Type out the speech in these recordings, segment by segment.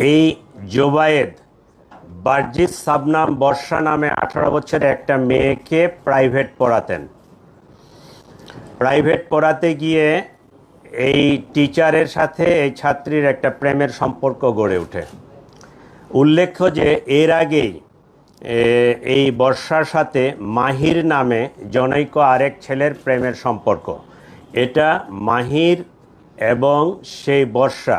এই জোবায়েদ বার্জিস সাবনাম বর্ষা নামে আঠারো বছরের একটা মেয়েকে প্রাইভেট পড়াতেন। প্রাইভেট পড়াতে গিয়ে এই টিচারের সাথে এই ছাত্রীর একটা প্রেমের সম্পর্ক গড়ে ওঠে। উল্লেখ্য যে এর আগেই এই বর্ষার সাথে মাহির নামে জনৈক আরেক ছেলের প্রেমের সম্পর্ক। এটা মাহির এবং সেই বর্ষা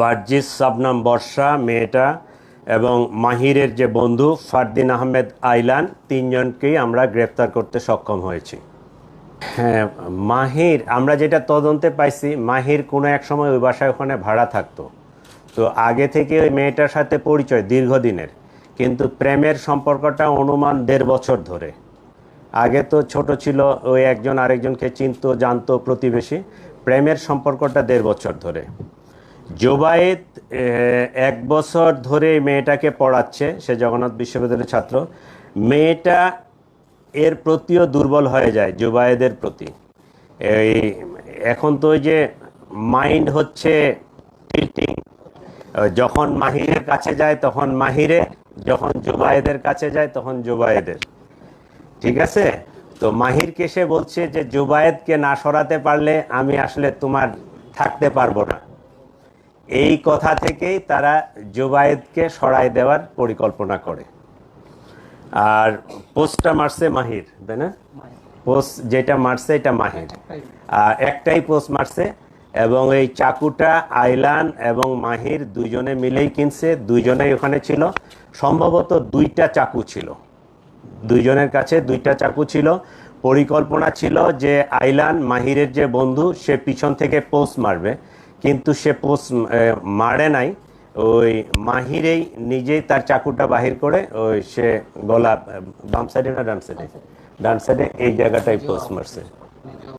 বার্জিস সাবনাম বর্ষা মেয়েটা এবং মাহিরের যে বন্ধু ফারদিন আহমেদ আইলান, তিনজনকেই আমরা গ্রেপ্তার করতে সক্ষম হয়েছি। হ্যাঁ মাহির, আমরা যেটা তদন্তে পাইছি, মাহির কোনো এক সময় ওই বাসায় ওখানে ভাড়া থাকতো। তো আগে থেকে ওই মেয়েটার সাথে পরিচয় দীর্ঘদিনের, কিন্তু প্রেমের সম্পর্কটা অনুমান দেড় বছর ধরে। আগে তো ছোট ছিল ওই একজন আরেকজনকে চিনতো, জানতো প্রতিবেশী, প্রেমের সম্পর্কটা দেড় বছর ধরে। জোবায়েত এক বছর ধরে মেয়েটাকে পড়াচ্ছে, সে জগন্নাথ বিশ্ববিদ্যালয়ের ছাত্র। মেয়েটা এর প্রতিও দুর্বল হয়ে যায়, জুবায়েদের প্রতি। এই, এখন তো ওই যে মাইন্ড হচ্ছে টিল্টিং। যখন মাহিরের কাছে যায়, তখন মাহিরে, যখন জুবায়েদের কাছে যায়, তখন জুবায়েদের। ঠিক আছে? তো মাহিরকে সে বলছে যে, জুবায়েদকে না সরাতে পারলে আমি আসলে তোমার থাকতে পারব না। এই কথা থেকেই তারা জুবায়েদকে সরাই দেওয়ার পরিকল্পনা করে। আর পোস্টটা মারছে মাহির, তাই না? পোস্ট যেটা মারছে এটা মাহির। আর একটাই পোস্ট মারছে এবং এই চাকুটা, আইলান এবং মাহির দুইজনে মিলেই কিনছে, দুইজনেই ওখানে ছিল। সম্ভবত দুইটা চাকু ছিল। দুইজনের কাছে দুইটা চাকু ছিল। পরিকল্পনা ছিল যে আইলান মাহিরের যে বন্ধু, সে পিছন থেকে পোস্ট মারবে। কিন্তু সে পোস্ট মারে নাই। ওই মাহিরেই নিজেই তার চাকুটা বাহির করে, ওই সে গলা, বাম সাইডে না ডান সাইডে ডান সাইডে এই জায়গাটাই পোস্ট মারছে।